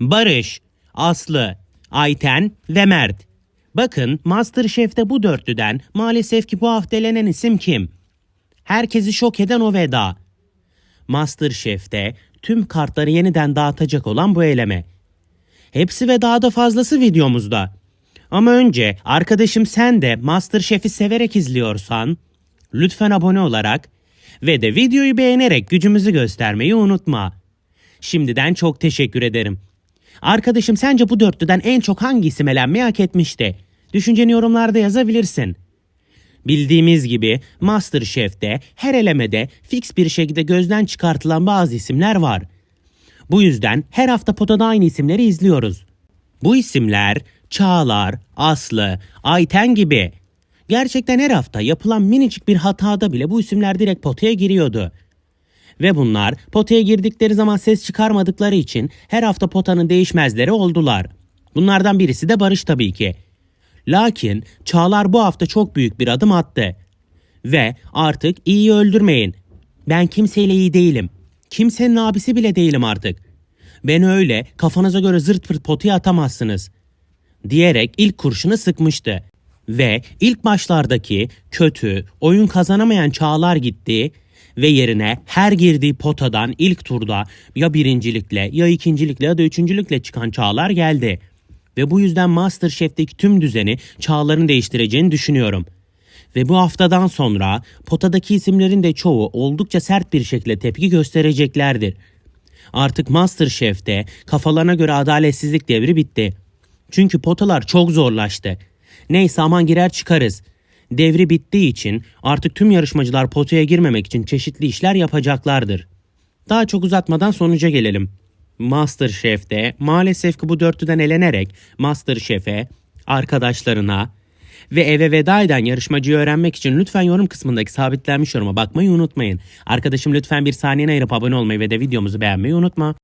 Barış, Aslı, Ayten ve Mert. Bakın Masterchef'te bu dörtlüden maalesef ki bu hafta elenen isim kim? Herkesi şok eden o veda. Masterchef'te tüm kartları yeniden dağıtacak olan bu eleme. Hepsi ve daha da fazlası videomuzda. Ama önce arkadaşım sen de Masterchef'i severek izliyorsan lütfen abone olarak ve de videoyu beğenerek gücümüzü göstermeyi unutma. Şimdiden çok teşekkür ederim. Arkadaşım sence bu dörtlüden en çok hangi isim elenmeyi hak etmişti? Düşünceni yorumlarda yazabilirsin. Bildiğimiz gibi Masterchef'te her elemede fix bir şekilde gözden çıkartılan bazı isimler var. Bu yüzden her hafta potada aynı isimleri izliyoruz. Bu isimler Çağlar, Aslı, Ayten gibi. Gerçekten her hafta yapılan minicik bir hatada bile bu isimler direkt potaya giriyordu. Ve bunlar potaya girdikleri zaman ses çıkarmadıkları için her hafta potanın değişmezleri oldular. Bunlardan birisi de Barış tabii ki. Lakin Çağlar bu hafta çok büyük bir adım attı. Ve artık iyiyi öldürmeyin. Ben kimseyle iyi değilim. Kimsenin abisi bile değilim artık. Beni öyle kafanıza göre zırt pırt potaya atamazsınız. Diyerek ilk kurşunu sıkmıştı. Ve ilk maçlardaki kötü, oyun kazanamayan Çağlar gitti ve yerine her girdiği potadan ilk turda ya birincilikle ya ikincilikle ya da üçüncülükle çıkan Çağlar geldi. Ve bu yüzden Masterchef'teki tüm düzeni Çağlar'ın değiştireceğini düşünüyorum. Ve bu haftadan sonra potadaki isimlerin de çoğu oldukça sert bir şekilde tepki göstereceklerdir. Artık Masterchef'te kafalarına göre adaletsizlik devri bitti. Çünkü potalar çok zorlaştı. Neyse aman girer çıkarız. Devri bittiği için artık tüm yarışmacılar potaya girmemek için çeşitli işler yapacaklardır. Daha çok uzatmadan sonuca gelelim. Masterchef'te maalesef ki bu dörtlüden elenerek Masterchef'e, arkadaşlarına ve eve veda eden yarışmacıyı öğrenmek için lütfen yorum kısmındaki sabitlenmiş yoruma bakmayı unutmayın. Arkadaşım lütfen bir saniyene ayırıp abone olmayı ve de videomuzu beğenmeyi unutma.